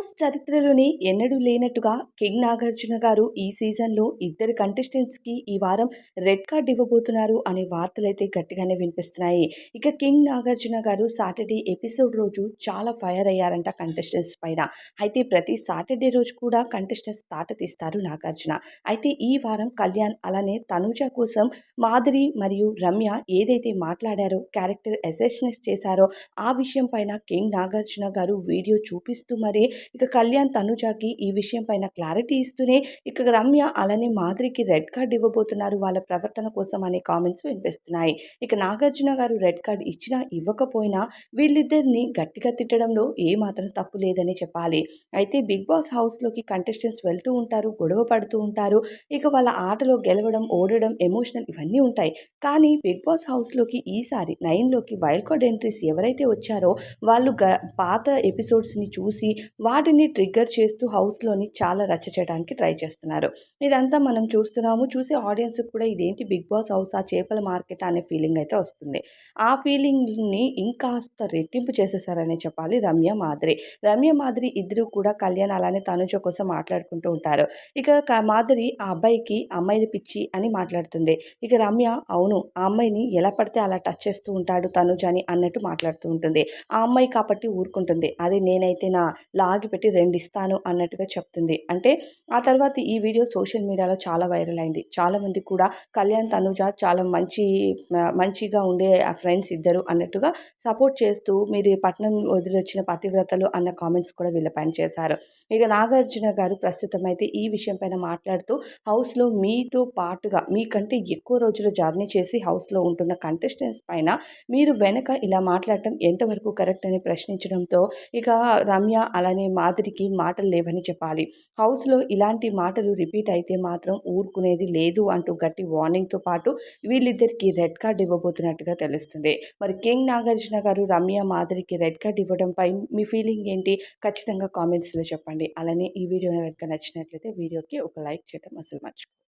Boss చరిత్రలోనే ఎన్నడూ లేనట్టుగా కింగ్ నాగార్జున గారు ఈ సీజన్లో ఇద్దరు కంటెస్టెంట్స్కి ఈ వారం రెడ్ కార్డ్ ఇవ్వబోతున్నారు అనే వార్తలైతే గట్టిగానే వినిపిస్తున్నాయి. ఇక కింగ్ నాగార్జున గారు సాటర్డే ఎపిసోడ్ రోజు చాలా ఫైర్ అయ్యారంట కంటెస్టెంట్స్ పైన. అయితే ప్రతి సాటర్డే రోజు కూడా కంటెస్టెంట్స్ తాట తీస్తారు నాగార్జున. అయితే ఈ వారం కళ్యాణ్ అలానే తనూజ కోసం మాధురి మరియు రమ్య ఏదైతే మాట్లాడారో క్యారెక్టర్ అసెస్నెస్ చేశారో ఆ విషయం పైన కింగ్ నాగార్జున గారు వీడియో చూపిస్తూ మరి ఇక కళ్యాణ్ తనుజాకి ఈ విషయం పైన క్లారిటీ ఇస్తూనే ఇక రమ్య అలానే మాధురికి రెడ్ కార్డ్ ఇవ్వబోతున్నారు. వాళ్ళ ప్రవర్తన కోసం అనే కామెంట్స్ వినిపిస్తున్నాయి. ఇక నాగార్జున గారు రెడ్ కార్డ్ ఇచ్చినా ఇవ్వకపోయినా వీళ్ళిద్దరిని గట్టిగా తిట్టడంలో ఏ మాత్రం తప్పు లేదని చెప్పాలి. అయితే బిగ్ బాస్ హౌస్లోకి కంటెస్టెంట్స్ వెళ్తూ ఉంటారు గొడవ పడుతూ ఉంటారు. ఇక వాళ్ళ ఆటలో గెలవడం ఓడడం ఎమోషనల్ ఇవన్నీ ఉంటాయి. కానీ బిగ్ బాస్ హౌస్లోకి ఈసారి నైన్లోకి వైల్డ్ కార్డ్ ఎంట్రీస్ ఎవరైతే వచ్చారో వాళ్ళు గ పాత ఎపిసోడ్స్ని చూసి వాటిని ట్రిగ్గర్ చేస్తూ హౌస్లోని చాలా రచ్చ చేయడానికి ట్రై చేస్తున్నారు. ఇదంతా మనం చూస్తున్నాము. చూసే ఆడియన్స్కి కూడా ఇదేంటి బిగ్ బాస్ హౌస్ ఆ చేపల మార్కెట్ అనే ఫీలింగ్ అయితే వస్తుంది. ఆ ఫీలింగ్ని ఇంకాస్త రెట్టింపు చేసేసారనే చెప్పాలి రమ్య మాదిరి. రమ్య మాదిరి ఇద్దరు కూడా కళ్యాణ్ అలానే తనుజ కోసం మాట్లాడుకుంటూ ఉంటారు. ఇక మాదిరి ఆ అబ్బాయికి అమ్మాయిని పిచ్చి అని మాట్లాడుతుంది. ఇక రమ్య అవును ఆ అమ్మాయిని ఎలా పడితే అలా టచ్ చేస్తూ ఉంటాడు తనుజ అని అన్నట్టు మాట్లాడుతూ ఉంటుంది. ఆ అమ్మాయి కాబట్టి ఊరుకుంటుంది. అదే నేనైతే నా లాగి పెట్టి రెండు ఇస్తాను అన్నట్టుగా చెప్తుంది. అంటే ఆ తర్వాత ఈ వీడియో సోషల్ మీడియాలో చాలా వైరల్ అయింది. చాలామంది కూడా కళ్యాణ్ తనుజ చాలా మంచి మంచిగా ఉండే ఆ ఫ్రెండ్స్ ఇద్దరు అన్నట్టుగా సపోర్ట్ చేస్తూ మీరు పట్నం వదిలొచ్చిన పతివ్రతలు అన్న కామెంట్స్ కూడా వీళ్ళపైన చేశారు. ఇక నాగార్జున గారు ప్రస్తుతం అయితే ఈ విషయం పైన మాట్లాడుతూ హౌస్లో మీతో పాటుగా మీకంటే ఎక్కువ రోజులు జర్నీ చేసి హౌస్లో ఉంటున్న కంటెస్టెంట్స్ పైన మీరు వెనక ఇలా మాట్లాడటం ఎంతవరకు కరెక్ట్ అని ప్రశ్నించడంతో ఇక రమ్య అలానే మాదిరికి మాటలు లేవని చెప్పాలి. హౌస్లో ఇలాంటి మాటలు రిపీట్ అయితే మాత్రం ఊరుకునేది లేదు అంటూ గట్టి వార్నింగ్తో పాటు వీళ్ళిద్దరికి రెడ్ కార్డ్ ఇవ్వబోతున్నట్టుగా తెలుస్తుంది. మరి కింగ్ నాగార్జున గారు రమ్య మాదిరికి రెడ్ కార్డ్ ఇవ్వడంపై మీ ఫీలింగ్ ఏంటి? ఖచ్చితంగా కామెంట్స్లో చెప్పండి. అలానే ఈ వీడియో కనుక నచ్చినట్లయితే వీడియోకి ఒక లైక్ చేయడం అసలు మర్చిపో